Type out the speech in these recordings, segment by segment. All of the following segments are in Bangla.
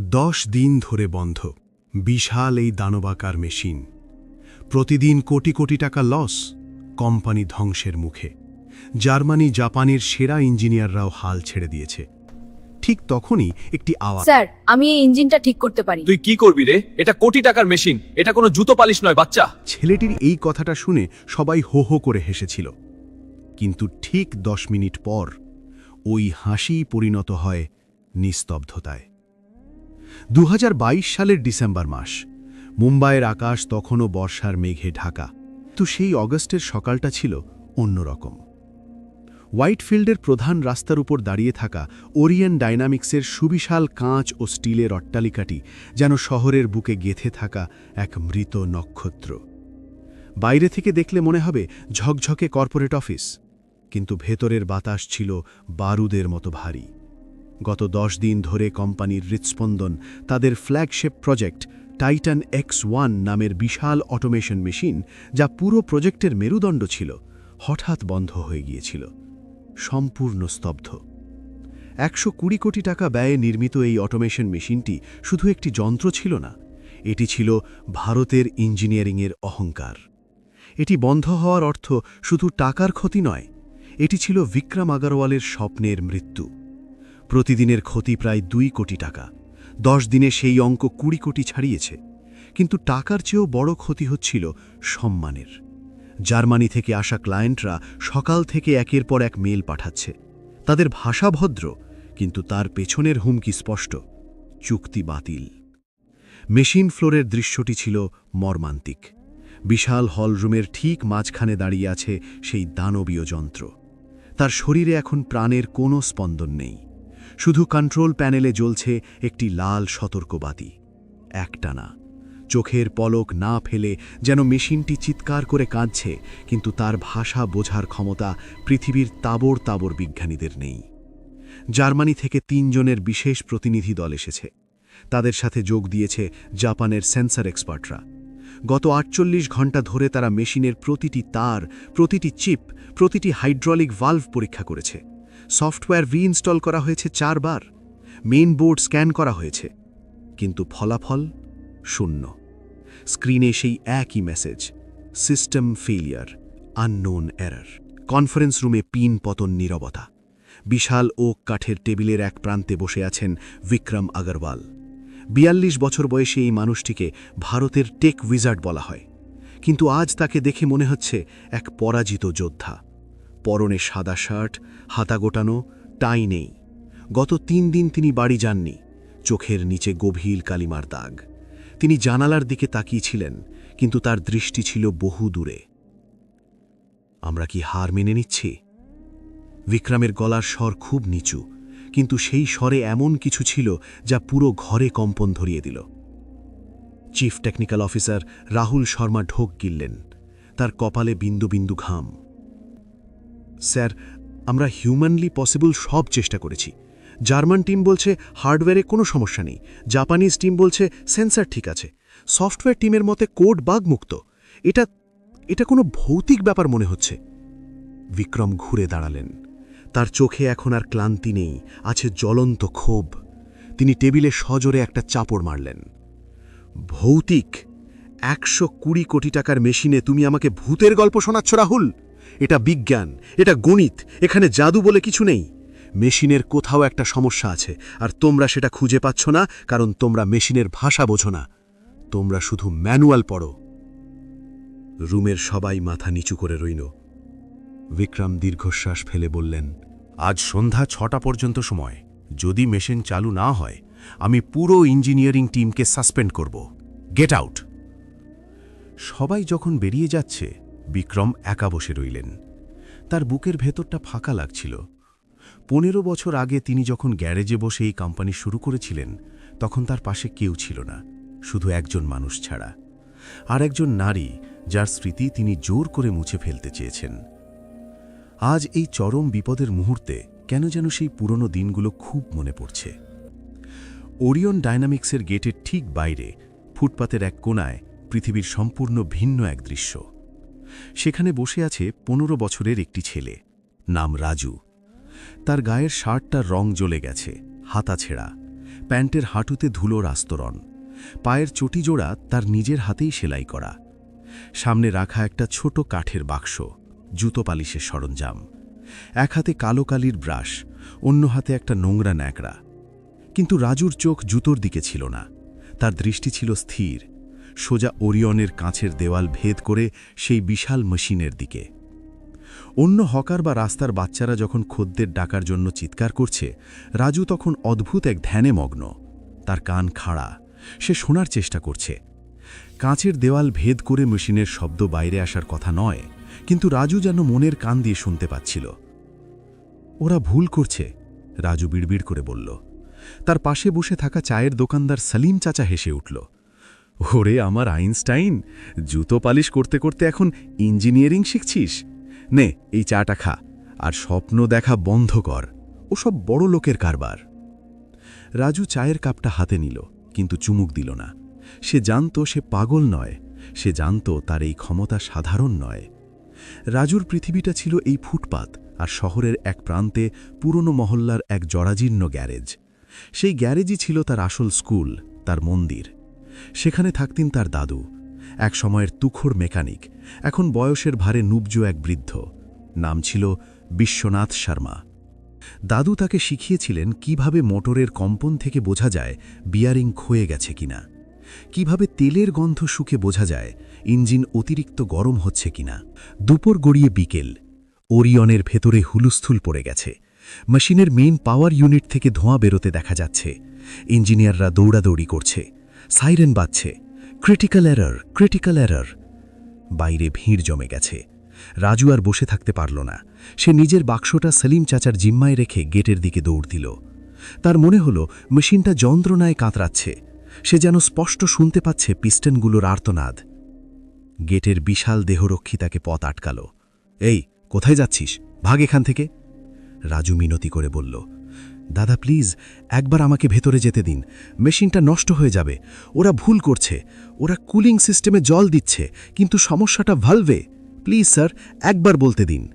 দশ দিন ধরে বন্ধ। বিশাল এই দানবাকার মেশিন। প্রতিদিন কোটি কোটি টাকা লস কোম্পানি ধ্বংসের মুখে। জার্মানি জাপানের সেরা ইঞ্জিনিয়াররাও হাল ছেড়ে দিয়েছে। ঠিক তখনই একটি আওয়াজ স্যার আমি এই ইঞ্জিনটা ঠিক করতে পারি। তুই কি করবি রে? এটা কোটি টাকার মেশিন। এটা কোনো জুতো পালিশ নয় বাচ্চা। ছেলেটির এই কথাটা শুনে সবাই হো হো করে হেসেছিল। কিন্তু ঠিক দশ মিনিট পর ওই হাসি পরিণত হয় নিস্তব্ধতায়। দু হাজার বাইশ সালের ডিসেম্বর মাস। মুম্বাইয়ের আকাশ তখনও বর্ষার মেঘে ঢাকা। তো সেই অগস্টের সকালটা ছিল অন্যরকম। হোয়াইটফিল্ডের প্রধান রাস্তার উপর দাঁড়িয়ে থাকা ওরিয়েন ডাইনামিক্সের সুবিশাল কাঁচ ও স্টিলের অট্টালিকাটি যেন শহরের বুকে গেথে থাকা এক মৃত নক্ষত্র। বাইরে থেকে দেখলে মনে হবে ঝকঝকে কর্পোরেট অফিস, কিন্তু ভেতরের বাতাস ছিল বারুদের মতো ভারী। গত দশ দিন ধরে কোম্পানির হৃৎস্পন্দন, তাদের flagship project Titan X one নামের বিশাল অটোমেশন মেশিন যা পুরো প্রজেক্টের মেরুদণ্ড ছিল, হঠাৎ বন্ধ হয়ে গিয়েছিল। সম্পূর্ণ স্তব্ধ। একশো কুড়ি কোটি টাকা ব্যয়ে নির্মিত এই অটোমেশন মেশিনটি শুধু একটি যন্ত্র ছিল না, এটি ছিল ভারতের ইঞ্জিনিয়ারিংয়ের অহংকার। এটি বন্ধ হওয়ার অর্থ শুধু টাকার ক্ষতি নয়, এটি ছিল বিক্রম আগারওয়ালের স্বপ্নের মৃত্যু। প্রতিদিনের ক্ষতি প্রায় দুই কোটি টাকা। দশ দিনে সেই অঙ্ক কুড়ি কোটি ছাড়িয়েছে। কিন্তু টাকার চেয়েও বড় ক্ষতি হচ্ছিল সম্মানের। জার্মানি থেকে আসা ক্লায়েন্টরা সকাল থেকে একের পর এক মেল পাঠাচ্ছে। তাদের ভাষা ভদ্র, কিন্তু তার পেছনের হুমকি স্পষ্ট। চুক্তি বাতিল। মেশিন ফ্লোরের দৃশ্যটি ছিল মর্মান্তিক। বিশাল হলরুমের ঠিক মাঝখানে দাঁড়িয়ে আছে সেই দানবীয় যন্ত্র। তার শরীরে এখন প্রাণের কোনো স্পন্দন নেই। শুধু কন্ট্রোল প্যানেলে জ্বলছে একটি লাল সতর্কবাতি একটানা। চোখের পলক না ফেলে যেন মেশিনটি চিৎকার করে কাঁদছে, কিন্তু তার ভাষা বোঝার ক্ষমতা পৃথিবীর তাবর তাবর বিজ্ঞানীদের নেই। জার্মানি থেকে তিনজনের বিশেষ প্রতিনিধি দল এসেছে। তাদের সাথে যোগ দিয়েছে জাপানের সেন্সার এক্সপার্টরা। গত আটচল্লিশ ঘণ্টা ধরে তারা মেশিনের প্রতিটি তার, প্রতিটি চিপ, প্রতিটি হাইড্রলিক ভাল্ভ পরীক্ষা করেছে। সফটওয়্যার রিইনস্টল করা হয়েছে চারবার। মেইন বোর্ড স্ক্যান করা হয়েছে। কিন্তু ফলাফল শূন্য। স্ক্রিনে সেই একই message system failure unknown error conference রুমে পিন পতন নীরবতা। বিশাল ওক কাঠের টেবিলের এক প্রান্তে বসে আছেন বিক্রম আগরওয়াল। বিয়াল্লিশ বছর বয়সে এই মানুষটিকে ভারতের টেক উইজার্ড বলা হয়। কিন্তু আজ তাকে দেখে মনে হচ্ছে এক পরাজিত যোদ্ধা। পরনে সাদা শার্ট হাতা গোটানো টাই নেই। গত তিন দিন তিনি বাড়ি যাননি, চোখের নিচে গভীর কালিমার দাগ। তিনি জানালার দিকে তাকিয়েছিলেন, কিন্তু তার দৃষ্টি ছিল বহু দূরে। আমরা কি হার মেনে নিচ্ছি? বিক্রমের গলার স্বর খুব নিচু, কিন্তু সেই স্বরে এমন কিছু ছিল যা পুরো ঘরে কম্পন ধরিয়ে দিল। Chief technical officer Rahul Sharma ঢোক গিললেন, তার কপালে বিন্দু বিন্দু ঘাম। স্যার আমরা হিউম্যানলি পসিবল সব চেষ্টা করেছি। জার্মান টিম বলছে হার্ডওয়্যারে কোনো সমস্যা নেই। জাপানিজ টিম বলছে সেন্সার ঠিক আছে। সফটওয়্যার টিমের মতে কোড বাগ মুক্ত। এটা এটা কোনো ভৌতিক ব্যাপার মনে হচ্ছে। বিক্রম ঘুরে দাঁড়ালেন। তার চোখে এখন আর ক্লান্তি নেই, আছে জ্বলন্ত ক্ষোভ। তিনি টেবিলে সজোরে একটা চাপড় মারলেন। ভৌতিক! একশো কুড়ি কোটি টাকার মেশিনে তুমি আমাকে ভূতের গল্প শোনাচ্ছ, রাহুল! এটা বিজ্ঞান, এটা গণিত, এখানে জাদু বলে কিছু নেই। মেশিনের কোথাও একটা সমস্যা আছে, আর তোমরা সেটা খুঁজে পাচ্ছ না, কারণ তোমরা মেশিনের ভাষা বোঝো না। তোমরা শুধু ম্যানুয়াল পড়ো। রুমের সবাই মাথা নিচু করে রইল। বিক্রম দীর্ঘশ্বাস ফেলে বললেন, আজ সন্ধ্যা ছটা পর্যন্ত সময়। যদি মেশিন চালু না হয়, আমি পুরো ইঞ্জিনিয়ারিং টিমকে সাসপেন্ড করব। Get out! সবাই যখন বেরিয়ে যাচ্ছে বিক্রম একা বসে রইলেন। তার বুকের ভেতরটা ফাঁকা লাগছিল। পনেরো বছর আগে তিনি যখন গ্যারেজে বসে এই কোম্পানি শুরু করেছিলেন, তখন তার পাশে কেউ ছিল না, শুধু একজন মানুষ ছাড়া। আর একজন নারী, যার স্মৃতি তিনি জোর করে মুছে ফেলতে চেয়েছেন। আজ এই চরম বিপদের মুহূর্তে কেন যেন সেই পুরনো দিনগুলো খুব মনে পড়ছে। ওরিয়ন ডায়নামিক্সের গেটের ঠিক বাইরে, ফুটপাতের এক কোনায় পৃথিবীর সম্পূর্ণ ভিন্ন এক দৃশ্য। সেখানে বসে আছে পনেরো বছরের একটি ছেলে, নাম রাজু। তার গায়ের শার্টটার রং জ্বলে গেছে হাতা ছেঁড়া প্যান্টের হাঁটুতে ধুলোর আস্তরণ, পায়ের চটি জোড়া তার নিজের হাতেই সেলাই করা। সামনে রাখা একটা ছোট কাঠের বাক্স, জুতো পালিশের সরঞ্জাম। এক হাতে কালো কালির ব্রাশ, অন্য হাতে একটা নোংরা ন্যাকড়া। কিন্তু রাজুর চোখ জুতোর দিকে ছিল না, তার দৃষ্টি ছিল স্থির। সোজা ওরিয়নের কাঁচের দেওয়াল ভেদ করে সেই বিশাল মেশিনের দিকে। অন্য হকার বা রাস্তার বাচ্চারা যখন খদ্দের ডাকার জন্য চিৎকার করছে, রাজু তখন অদ্ভুত এক ধ্যানে মগ্ন। তার কান খাড়া। সে শোনার চেষ্টা করছে। কাঁচের দেওয়াল ভেদ করে মেশিনের শব্দ বাইরে আসার কথা নয়, কিন্তু রাজু যেন মনের কান দিয়ে শুনতে পাচ্ছিল। ওরা ভুল করছে, রাজু বিড়বিড় করে বলল। তার পাশে বসে থাকা চায়ের দোকানদার সলিম চাচা হেসে উঠল। ওরে আমার আইনস্টাইন, জুতো পালিশ করতে করতে এখন ইঞ্জিনিয়ারিং শিখছিস? নে, এই চাটা খা, আর স্বপ্ন দেখা বন্ধ কর, ওসব বড় লোকের কারবার। রাজু চায়ের কাপটা হাতে নিল, কিন্তু চুমুক দিল না। সে জানত সে পাগল নয়, সে জানত তার এই ক্ষমতা সাধারণ নয়। রাজুর পৃথিবীটা ছিল এই ফুটপাত, আর শহরের এক প্রান্তে পুরনো মহল্লার এক জরাজীর্ণ গ্যারেজ। সেই গ্যারেজই ছিল তার আসল স্কুল, তার মন্দির। সেখানে থাকতেন তার দাদু, এক সময়ের তুখোর মেকানিক, এখন বয়সের ভারে নুবজ এক বৃদ্ধ, নাম ছিল বিশ্বনাথ শর্মা। দাদু তাকে শিখিয়েছিলেন কীভাবে মোটরের কম্পন থেকে বোঝা যায় বিয়ারিং ক্ষয়ে গেছে কিনা, কীভাবে তেলের গন্ধ শুকে বোঝা যায় ইঞ্জিন অতিরিক্ত গরম হচ্ছে কিনা, দুপুর গড়িয়ে বিকেল, ওরিয়নের ভেতরে হুলুস্থুল পড়ে গেছে, মেশিনের মেইন পাওয়ার ইউনিট থেকে ধোঁয়া বেরোতে দেখা যাচ্ছে, ইঞ্জিনিয়াররা দৌড়াদৌড়ি করছে। সাইরেন বাজছে। ক্রিটিক্যাল এরর ক্রিটিক্যাল এরর বাইরে ভিড় জমে গেছে। রাজু আর বসে থাকতে পারল না। সে নিজের বাক্সটা সেলিম চাচার জিম্মায় রেখে গেটের দিকে দৌড় দিল। তার মনে হলো, মেশিনটা যন্ত্রণায় কাতরাচ্ছে। সে যেন স্পষ্ট শুনতে পাচ্ছে পিস্টনগুলোর আর্তনাদ। গেটের বিশাল দেহরক্ষী তাকে পথ আটকাল। এই, কোথায় যাচ্ছিস? ভাগ এখান থেকে? রাজু মিনতি করে বলল দাদা, প্লিজ, একবার আমাকে ভেতরে যেতে দিন। মেশিনটা নষ্ট হয়ে যাবে। ওরা ভুল করছে। ওরা কুলিং সিস্টেমে জল দিচ্ছে, কিন্তু সমস্যাটা ভালভে প্লিজ, স্যার, একবার বলতে দিন।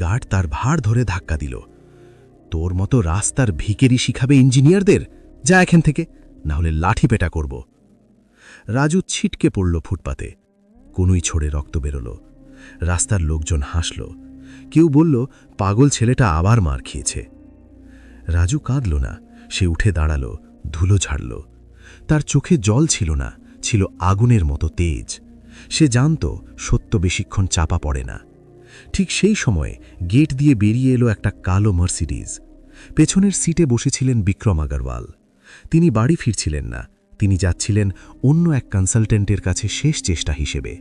গার্ড তার ভার ধরে ধাক্কা দিল। তোর মতো রাস্তার ভিকেরি শিখাবে ইঞ্জিনিয়ারদের? যা এখান থেকে। না হলে লাঠি পেটা করব। রাজু ছিটকে পড়ল ফুটপাতে। কোনুই ছড়ে রক্ত বেরোল। রাস্তার লোকজন হাসল। কেউ বলল, পাগল ছেলেটা আবার মার খেয়েছে। রাজু কাঁদল না। সে উঠে দাঁড়াল, ধুলো ঝাড়ল। তার চোখে জল ছিল না, ছিল আগুনের মতো তেজ। সে জানত, সত্য বেশিক্ষণ চাপা পড়ে না। ঠিক সেই সময়ে গেট দিয়ে বেরিয়ে এলো একটা কালো মার্সিডিজ। পেছনের সিটে বসেছিলেন বিক্রম আগরওয়াল। তিনি বাড়ি ফিরছিলেন না, তিনি যাচ্ছিলেন অন্য এক কনসালটেন্টের কাছে শেষ চেষ্টা হিসেবে।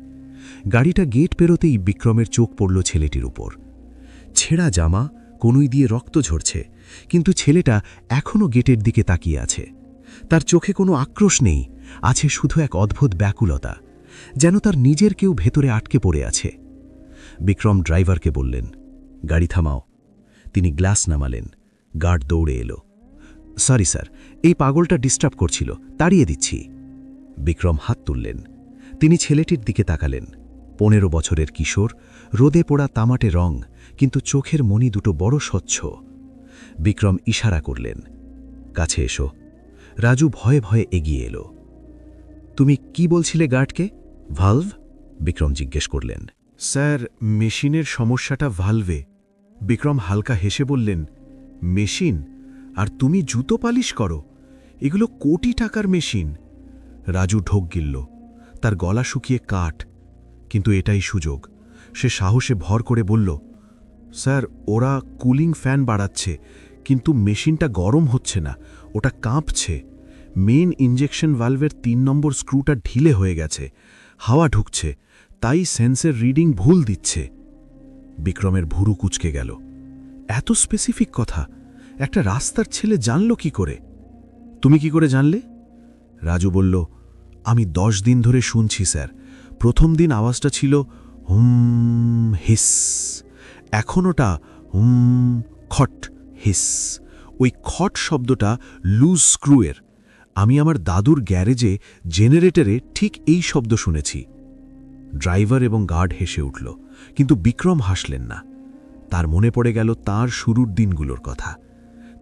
গাড়িটা গেট পেরোতেই বিক্রমের চোখ পড়ল ছেলেটির উপর। ছেঁড়া জামা, কনুই দিয়ে রক্ত ঝরছে কিন্তু ছেলেটা এখনও গেটের দিকে তাকিয়ে আছে। তার চোখে কোনো আক্রোশ নেই, আছে শুধু এক অদ্ভুত ব্যাকুলতা, যেন তার নিজের কেউ ভেতরে আটকে পড়ে আছে। বিক্রম ড্রাইভারকে বললেন, গাড়ি থামাও। তিনি গ্লাস নামালেন, গার্ড দৌড়ে এলো। সরি স্যার, এই পাগলটা ডিস্টার্ব করছিল, তাড়িয়ে দিচ্ছি। বিক্রম হাত তুললেন। তিনি ছেলেটির দিকে তাকালেন। পনেরো বছরের কিশোর, রোদে পোড়া তামাটে রং, কিন্তু চোখের মনি দুটো বড় স্বচ্ছ। বিক্রম ইশারা করলেন। কাছে এসো। রাজু ভয়ে ভয়ে এগিয়ে এলো। তুমি কি বলছিলে গার্ডকে? ভালভ? বিক্রম জিজ্ঞেস করলেন। স্যার, মেশিনের সমস্যাটা ভালভে। বিক্রম হালকা হেসে বললেন, মেশিন? আর তুমি জুতো পালিশ করো? এগুলো কোটি টাকার মেশিন। রাজু ঢোক গিলল। তার গলা শুকিয়ে কাঠ। কিন্তু এটাই সুযোগ। সে সাহসে ভর করে বলল স্যার, ওরা কুলিং ফ্যান বাড়াচ্ছে, কিন্তু মেশিনটা গরম হচ্ছে না, ওটা কাঁপছে। মেন ইঞ্জেকশন ভালভের তিন নম্বর স্ক্রুটা ঢিলে হয়ে গেছে, হাওয়া ঢুকছে, তাই সেন্সের রিডিং ভুল দিচ্ছে। বিক্রমের ভুরু কুচকে গেল। এত স্পেসিফিক কথা, একটা রাস্তার ছেলে জানল কি করে? তুমি কি করে জানলে? রাজু বলল, আমি দশ দিন ধরে শুনছি, স্যার। প্রথম দিন আওয়াজটা ছিল হুম, হিস। এখন ওটা হুম, খট, হিস। ওই খট শব্দটা লুজ স্ক্রুয়ের। আমি আমার দাদুর গ্যারেজে জেনারেটরে ঠিক এই শব্দ শুনেছি। ড্রাইভার এবং গার্ড হেসে উঠল, কিন্তু বিক্রম হাসলেন না। তার মনে পড়ে গেল তার শুরুর দিনগুলোর কথা।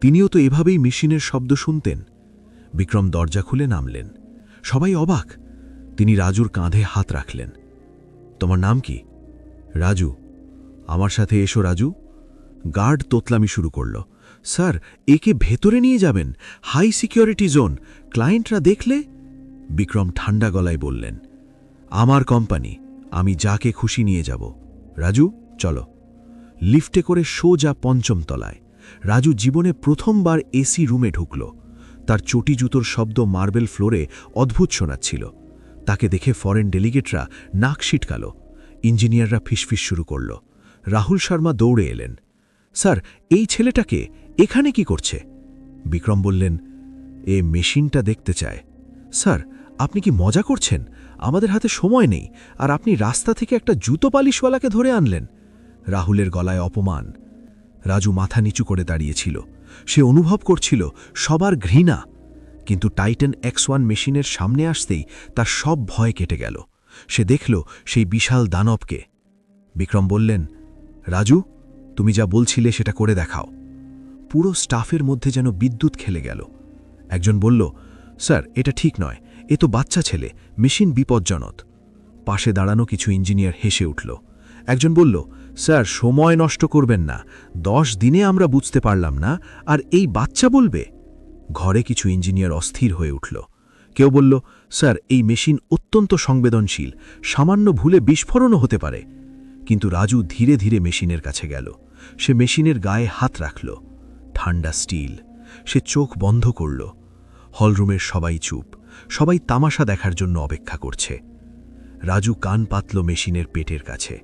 তিনিও তো এভাবেই মেশিনের শব্দ শুনতেন। বিক্রম দরজা খুলে নামলেন। সবাই অবাক। তিনি রাজুর কাঁধে হাত রাখলেন। তোমার নাম কি? রাজু। আমার সাথে এসো, রাজু। গার্ড তোতলামি শুরু করল। স্যার, একে ভেতরে নিয়ে যাবেন। High security zone. ক্লায়েন্টরা দেখলে? বিক্রম ঠান্ডা গলায় বললেন, আমার কোম্পানি, আমি যাকে খুশি নিয়ে যাব। রাজু, চলো। লিফটে করে সোজা পঞ্চম তলায়। রাজু জীবনে প্রথমবার এসি রুমে ঢুকল। তার চটি জুতোর শব্দ মার্বেল ফ্লোরে অদ্ভুত শোনাচ্ছিল। তাকে দেখে ফরেন ডেলিগেটরা নাক ছিটকাল। ইঞ্জিনিয়াররা ফিসফিস শুরু করল। রাহুল শর্মা দৌড়ে এলেন। স্যার, এই ছেলেটাকে এখানে কি করছে? বিক্রম বললেন, এ মেশিনটা দেখতে চায়। স্যার, আপনি কি মজা করছেন? আমাদের হাতে সময় নেই, আর আপনি রাস্তা থেকে একটা জুতো পালিশওয়ালাকে ধরে আনলেন। রাহুলের গলায় অপমান। রাজু মাথা নিচু করে দাঁড়িয়েছিল। সে অনুভব করছিল, সবার ঘৃণা। কিন্তু টাইটান এক্স ওয়ান মেশিনের সামনে আসতেই তার সব ভয় কেটে গেল। সে দেখল সেই বিশাল দানবকে। বিক্রম বললেন রাজু, তুমি যা বলছিলে সেটা করে দেখাও। পুরো স্টাফের মধ্যে যেন বিদ্যুৎ খেলে গেল। একজন বলল, স্যার, এটা ঠিক নয়। এ তো বাচ্চা ছেলে, মেশিন বিপজ্জনক। পাশে দাঁড়ানো কিছু ইঞ্জিনিয়ার হেসে উঠল। একজন বলল, স্যার, সময় নষ্ট করবেন না। দশ দিনে আমরা বুঝতে পারলাম না, আর এই বাচ্চা বলবে? ঘরে কিছু ইঞ্জিনিয়ার অস্থির হয়ে উঠল। কেউ বলল, স্যার, এই মেশিন অত্যন্ত সংবেদনশীল। সামান্য ভুলে বিস্ফোরণও হতে পারে। কিন্তু রাজু ধীরে ধীরে মেশিনের কাছে গেল। সে মেশিনের গায়ে হাত রাখল। ঠান্ডা স্টিল। সে চোখ বন্ধ করল। হলরুমের সবাই চুপ। সবাই তামাশা দেখার জন্য অপেক্ষা করছে। রাজু কান পাতল মেশিনের পেটের কাছে।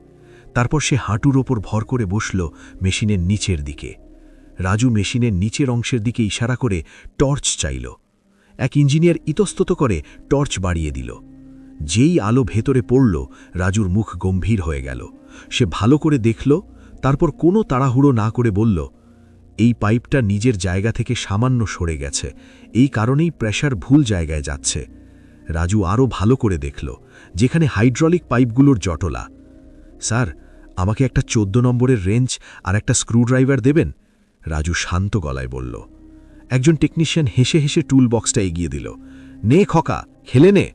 তারপর সে হাঁটুর ওপর ভর করে বসল মেশিনের নিচের দিকে। রাজু মেশিনের নিচের অংশের দিকে ইশারা করে টর্চ চাইল। এক ইঞ্জিনিয়ার ইতস্তত করে টর্চ বাড়িয়ে দিল। যেই আলো ভেতরে পড়ল, রাজুর মুখ গম্ভীর হয়ে গেল। সে ভালো করে দেখল, তারপর কোনো তাড়াহুড়ো না করে বলল, এই পাইপটা নিজের জায়গা থেকে সামান্য সরে গেছে। এই কারণেই প্রেশার ভুল জায়গায় যাচ্ছে। রাজু আরও ভালো করে দেখল, যেখানে হাইড্রলিক পাইপগুলোর জটলা। স্যার, আমাকে একটা চোদ্দ নম্বরের রেঞ্জ আর একটা স্ক্রুড্রাইভার দেবেন? রাজু শান্ত গলায় বলল। একজন টেকনিশিয়ান হেসে হেসে টুল বক্সটা এগিয়ে দিল, নে খকা, খেলে নে।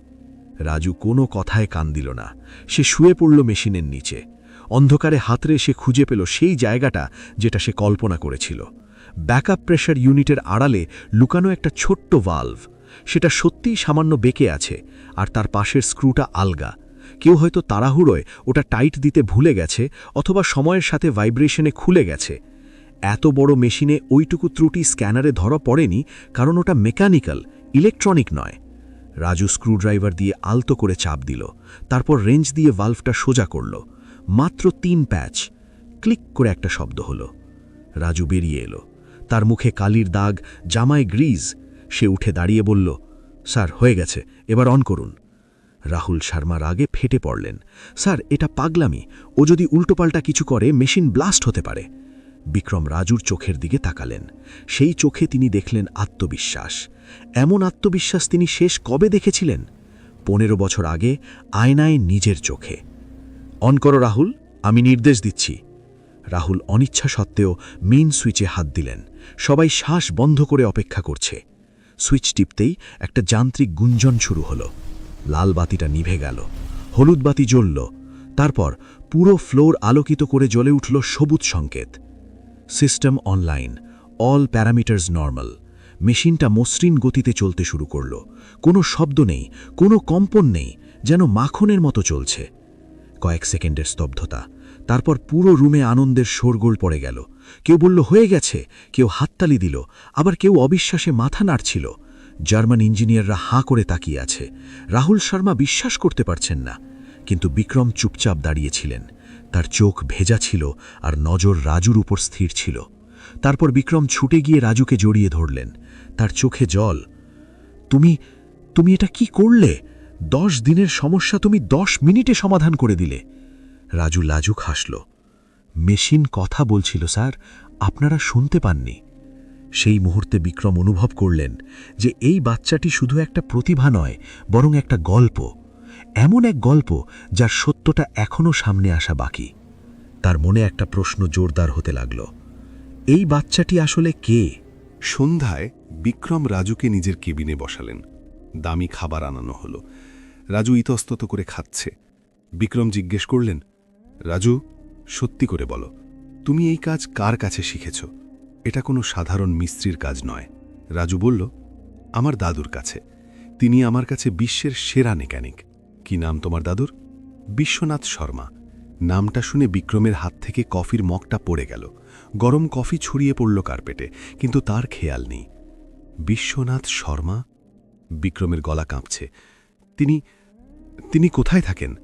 রাজু কোনো কথায় কান দিল না। সে শুয়ে পড়ল মেশিনের নিচে। অন্ধকারে হাতরে সে খুঁজে পেল সেই জায়গাটা যেটা সে কল্পনা করেছিল। ব্যাকআপ প্রেশার ইউনিটের আড়ালে লুকানো একটা ছোট্ট ভাল্ভ সেটা সত্যিই সামান্য বেঁকে আছে, আর তার পাশের স্ক্রুটা আলগা। কেউ হয়তো তাড়াহুড়োয় ওটা টাইট দিতে ভুলে গেছে অথবা সময়ের সাথে ভাইব্রেশনে খুলে গেছে। এত বড় মেশিনে ওইটুকু ত্রুটি স্ক্যানারে ধরা পড়েনি, কারণ ওটা মেকানিক্যাল ইলেকট্রনিক নয়। রাজু স্ক্রুড্রাইভার দিয়ে আলতো করে চাপ দিল, তারপর রেঞ্জ দিয়ে ভাল্ভটা সোজা করল। মাত্র তিন প্যাচ। ক্লিক করে একটা শব্দ হলো। রাজু বেরিয়ে এলো। তার মুখে কালির দাগ জামায় গ্রিজ। সে উঠে দাঁড়িয়ে বলল, স্যার, হয়ে গেছে, এবার অন করুন। রাহুল শর্মা আগে ফেটে পড়লেন। স্যার, এটা পাগলামি। ও যদি উল্টোপাল্টা কিছু করে, মেশিন ব্লাস্ট হতে পারে। বিক্রম রাজুর চোখের দিকে তাকালেন। সেই চোখে তিনি দেখলেন আত্মবিশ্বাস। এমন আত্মবিশ্বাস তিনি শেষ কবে দেখেছিলেন? পনেরো বছর আগে, আয়নায় নিজের চোখে। অন করো রাহুল, আমি নির্দেশ দিচ্ছি। রাহুল অনিচ্ছা সত্ত্বেও মেইন সুইচে হাত দিলেন। সবাই শ্বাস বন্ধ করে অপেক্ষা করছে। সুইচ টিপতেই একটা যান্ত্রিক গুঞ্জন শুরু হলো। লাল বাতিটা নিভে গেল। হলুদ বাতি জ্বলল। তারপর পুরো ফ্লোর আলোকিত করে জ্বলে উঠল সবুজ সংকেত। System online, all parameters normal. মেশিনটা মসৃণ গতিতে চলতে শুরু করল। কোনো শব্দ নেই, কোনো কম্পন নেই, যেন মাখনের মতো চলছে। কয়েক সেকেন্ডের স্তব্ধতা। তারপর পুরো রুমে আনন্দের শোরগোল পড়ে গেল। কেউ বলল, হয়ে গেছে। কেউ হাততালি দিল। আবার কেউ অবিশ্বাসে মাথা নাড়ছিল। জার্মান ইঞ্জিনিয়াররা হাঁ করে তাকিয়ে আছে। রাহুল শর্মা বিশ্বাস করতে পারছেন না। কিন্তু বিক্রম চুপচাপ দাঁড়িয়েছিলেন। তার চোখ ভেজা ছিল আর নজর রাজুর উপর স্থির ছিল। তারপর বিক্রম ছুটে গিয়ে রাজুকে জড়িয়ে ধরলেন। তার চোখে জল। তুমি তুমি এটা কি করলে? দশ দিনের সমস্যা তুমি দশ মিনিটে সমাধান করে দিলে। রাজু লাজুক হাসল। মেশিন কথা বলছিল, স্যার, আপনারা শুনতে পাননি। সেই মুহূর্তে বিক্রম অনুভব করলেন যে এই বাচ্চাটি শুধু একটা প্রতিভা নয়, বরং একটা গল্প। এমন এক গল্প যার সত্যটা এখনও সামনে আসা বাকি। তার মনে একটা প্রশ্ন জোরদার হতে লাগল। এই বাচ্চাটি আসলে কে? সন্ধ্যায় বিক্রম রাজুকে নিজের কেবিনে বসালেন। দামি খাবার আনানো হলো। রাজু ইতস্তত করে খাচ্ছে। বিক্রম জিজ্ঞেস করলেন, রাজু, সত্যি করে বলো, তুমি এই কাজ কার কাছে শিখেছ? এটা কোনো সাধারণ মিস্ত্রির কাজ নয়। রাজু বলল, আমার দাদুর কাছে। তিনি আমার কাছে বিশ্বের সেরা মেকানিক। কি নাম তোমার দাদুর? বিশ্বনাথ শর্মা। নামটা শুনে বিক্রমের হাত থেকে কফির মগটা পড়ে গেল। গরম কফি ছড়িয়ে পড়ল কার্পেটে, কিন্তু তার খেয়াল নেই। বিশ্বনাথ শর্মা? বিক্রমের গলা কাঁপছে। তিনি তিনি কোথায় থাকেন?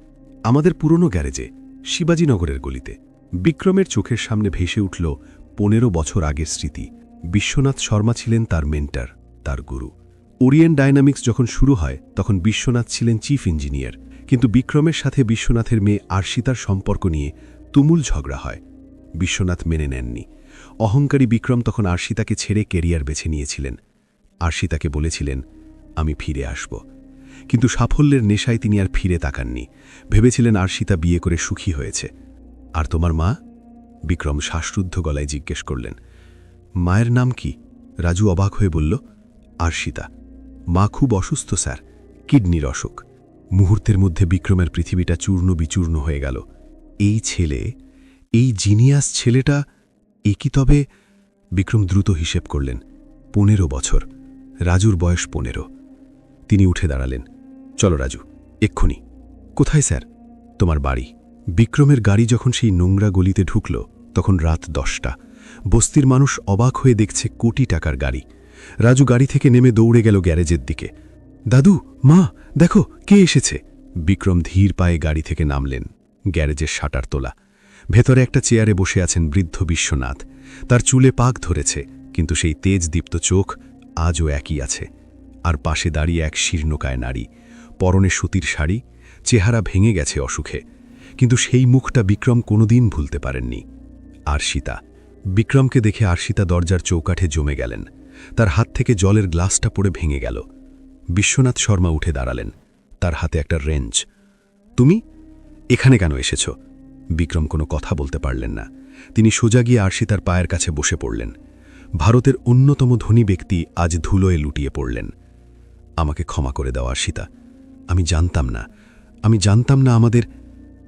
আমাদের পুরনো গ্যারেজে, শিবাজীনগরের গলিতে। বিক্রমের চোখের সামনে ভেসে উঠল পনেরো বছর আগের স্মৃতি। বিশ্বনাথ শর্মা ছিলেন তার মেন্টার, তার গুরু। ওরিয়েন্ট ডায়নামিক্স যখন শুরু হয়, তখন বিশ্বনাথ ছিলেন চিফ ইঞ্জিনিয়ার। কিন্তু বিক্রমের সাথে বিশ্বনাথের মেয়ে আরশিতার সম্পর্ক নিয়ে তুমুল ঝগড়া হয়। বিশ্বনাথ মেনে নেননি। অহংকারী বিক্রম তখন আরশিতাকে ছেড়ে কেরিয়ার বেছে নিয়েছিলেন। আরশিতাকে বলেছিলেন আমি ফিরে আসব। কিন্তু সাফল্যের নেশায় তিনি আর ফিরে তাকাননি। ভেবেছিলেন আরশিতা বিয়ে করে সুখী হয়েছে। আর তোমার মা? বিক্রম শ্বাসরুদ্ধ গলায় জিজ্ঞেস করলেন। মায়ের নাম কি? রাজু অবাক হয়ে বলল, আরশিতা। মা খুব অসুস্থ, স্যার। কিডনির অসুখ। মুহূর্তের মধ্যে বিক্রমের পৃথিবীটা চূর্ণ বিচূর্ণ হয়ে গেল। এই ছেলে, এই জিনিয়াস ছেলেটা, এ কি তবে? বিক্রম দ্রুত হিসেব করলেন, পনেরো বছর। রাজুর বয়স পনেরো। তিনি উঠে দাঁড়ালেন। চলো রাজু, এক্ষুনি। কোথায় স্যার? তোমার বাড়ি। বিক্রমের গাড়ি যখন সেই নোংরা গলিতে ঢুকল, তখন রাত দশটা। বস্তির মানুষ অবাক হয়ে দেখছে কোটি টাকার গাড়ি। রাজু গাড়ি থেকে নেমে দৌড়ে গেল গ্যারেজের দিকে। দাদু, মা, দেখো, কে এসেছে? বিক্রম ধীর পায়ে গাড়ি থেকে নামলেন গ্যারেজের শাটার তোলা। ভেতরে একটা চেয়ারে বসে আছেন বৃদ্ধ বিশ্বনাথ। তার চুলে পাক ধরেছে, কিন্তু সেই তেজদীপ্ত চোখ আজও একই আছে। আর পাশে দাঁড়িয়ে এক শীর্ণকায় নারী। পরনে সুতির শাড়ি, চেহারা ভেঙে গেছে অসুখে। কিন্তু সেই মুখটা বিক্রম কোনোদিন ভুলতে পারেননি। আরশিতা। বিক্রমকে দেখে আরশিতা দরজার চৌকাঠে জমে গেলেন। তার হাত থেকে জলের গ্লাসটা পড়ে ভেঙে গেল। বিশ্বনাথ শর্মা উঠে দাঁড়ালেন। তার হাতে একটা রেঞ্জ। তুমি? এখানে কেন এসেছ? বিক্রম কোনো কথা বলতে পারলেন না। তিনি সোজা গিয়ে আরশিতার পায়ের কাছে বসে পড়লেন। ভারতের অন্যতম ধনী ব্যক্তি আজ ধুলোয় লুটিয়ে পড়লেন। আমাকে ক্ষমা করে দেওয়া আরশিতা আমি জানতাম না। আমি জানতাম না আমাদের,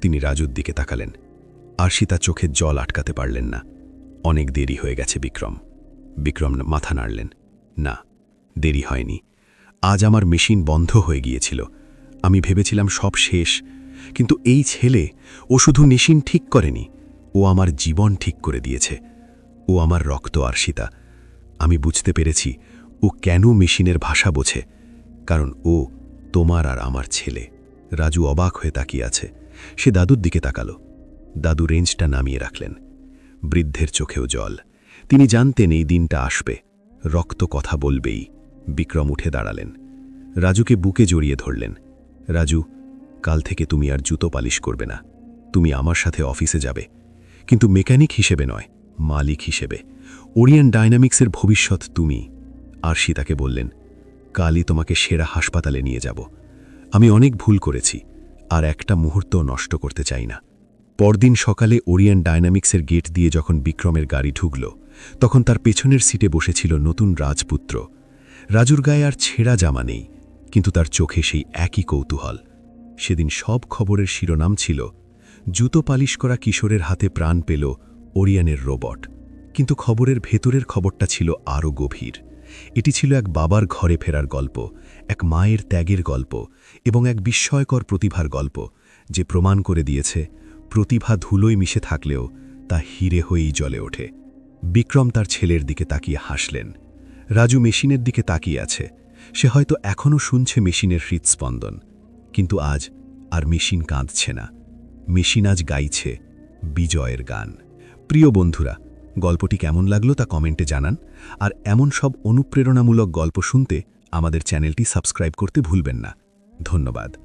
তিনি রাজুর দিকে তাকালেন। আরশিতা চোখের জল আটকাতে পারলেন না। অনেক দেরি হয়ে গেছে, বিক্রম। বিক্রম মাথা নাড়লেন। না, দেরি হয়নি। আজ আমার মেশিন বন্ধ হয়ে গিয়েছিল। আমি ভেবেছিলাম সব শেষ। কিন্তু এই ছেলে, ও শুধু মেশিন ঠিক করেনি। ও আমার জীবন ঠিক করে দিয়েছে। ও আমার রক্ত আরশিতা আমি বুঝতে পেরেছি, ও কেন মেশিনের ভাষা বোঝে। কারণ ও তোমার আর আমার ছেলে। রাজু অবাক হয়ে তাকিয়ে আছে। সে দাদুর দিকে তাকালো। দাদু রেঞ্জটা নামিয়ে রাখলেন। বৃদ্ধের চোখেও জল। তিনি জানতেন এই দিনটা আসবে। রক্ত কথা বলবেই। বিক্রম উঠে দাঁড়ালেন। রাজুকে বুকে জড়িয়ে ধরলেন। রাজু, কাল থেকে তুমি আর জুতো পালিশ করবে না। তুমি আমার সাথে অফিসে যাবে। কিন্তু মেকানিক হিসেবে নয়, মালিক হিসেবে। ওরিয়ান ডায়নামিক্সের ভবিষ্যৎ তুমি। আর সীতাকে বললেন কালই তোমাকে সেরা হাসপাতালে নিয়ে যাব। আমি অনেক ভুল করেছি, আর একটা মুহূর্ত নষ্ট করতে চাই না। পরদিন সকালে ওরিয়ান ডায়নামিক্সের গেট দিয়ে যখন বিক্রমের গাড়ি ঢুকল, তখন তার পেছনের সিটে বসেছিল নতুন রাজপুত্র। রাজুর গায়ে আর ছেঁড়া জামা নেই, কিন্তু তার চোখে সেই একই কৌতূহল। সেদিন সব খবরের শিরোনাম ছিল, জুতো পালিশ করা কিশোরের হাতে প্রাণ পেল ওরিয়ানের রোবট। কিন্তু খবরের ভেতরের খবরটা ছিল আরও গভীর। এটি ছিল এক বাবার ঘরে ফেরার গল্প, এক মায়ের ত্যাগের গল্প এবং এক বিস্ময়কর প্রতিভার গল্প, যে প্রমাণ করে দিয়েছে, প্রতিভা ধুলোয় মিশে থাকলেও তা হিরে হয়েই জ্বলে ওঠে। বিক্রম তার ছেলের দিকে তাকিয়ে হাসলেন। রাজু মেশিনের দিকে তাকিয়ে আছে। সে হয়তো এখনও শুনছে মেশিনের হৃৎস্পন্দন। কিন্তু আজ আর মেশিন কাঁদছে না। মেশিন আজ গাইছে বিজয়ের গান। প্রিয় বন্ধুরা গল্পটি কেমন লাগল তা কমেন্টে জানান। আর এমন সব অনুপ্রেরণামূলক গল্প শুনতে আমাদের চ্যানেলটি সাবস্ক্রাইব করতে ভুলবেন না। ধন্যবাদ।